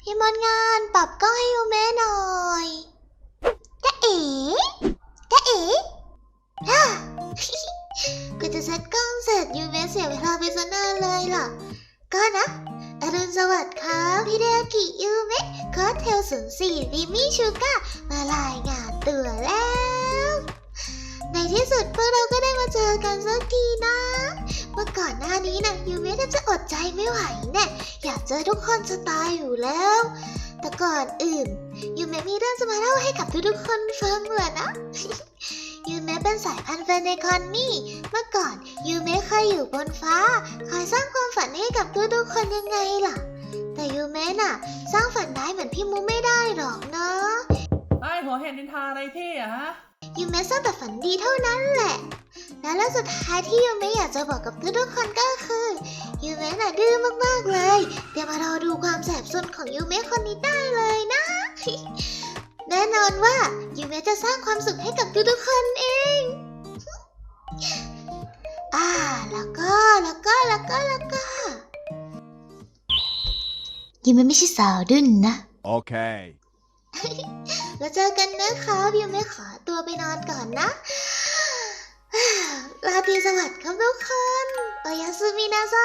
พี่มดงานปรับก้อให้ยูเมะหน่อยจะเอ๋จะเอ๋ฮ่าก็จะเซ็ตกล้องเสร็จยูเมะเสียเวลาไปซะนานเลยล่ะ ก็นะอรุณสวัสดิ์ครับพี่เดอากิยูเมะคอสเทลศูนย์สี่ริมิชูก้ามารายงานตัวแล้ว ในที่สุดพวกเราก็ได้มาเจอกันสักทีนะ ก่อนหน้านี้นะยูเมะแทบจะอดใจไม่ไหวแน่อยากเจอทุกคนจะตายอยู่แล้ว แต่ก่อนอื่นยูเมะมีเรื่องจะมาเล่าให้กับทุกๆคนฟังแหละนะยูเมะเป็นสายพันธุ์เฟเนคอนนี่ เมื่อก่อนยูเมะเคยอยู่บนฟ้า คอยสร้างความฝันให้กับทุกๆคนยังไงล่ะ แต่ยูเมะน่ะ สร้างฝันได้เหมือนพี่มูไม่ได้หรอกเนาะไอ้หัวเห็นนินทาอะไรพี่อะฮะยูเมะสร้างแต่ฝันดีเท่านั้นแหละ และเรื่องสุดท้ายที่ยูเมะอยากจะบอกกับทุกๆคนก็คือยูเมะน่ะดื้อมากๆเลยเดี๋ยวมารอดูความแสบซนของยูเมะคนนี้ได้เลยนะ แน่นอนว่ายูเมะจะสร้างความสุขให้กับทุกๆคนเอง อ่าแล้วก็แล้วก็แล้วก็แล้วก็ยูเมะไม่ใช่สาวดื้นนะ Okay. แล้วเจอกันนะครับยังไม่ขอตัวไปนอนก่อนนะราตรี สวัสดิ์ครับทุกคน โอยาสุมินาไซ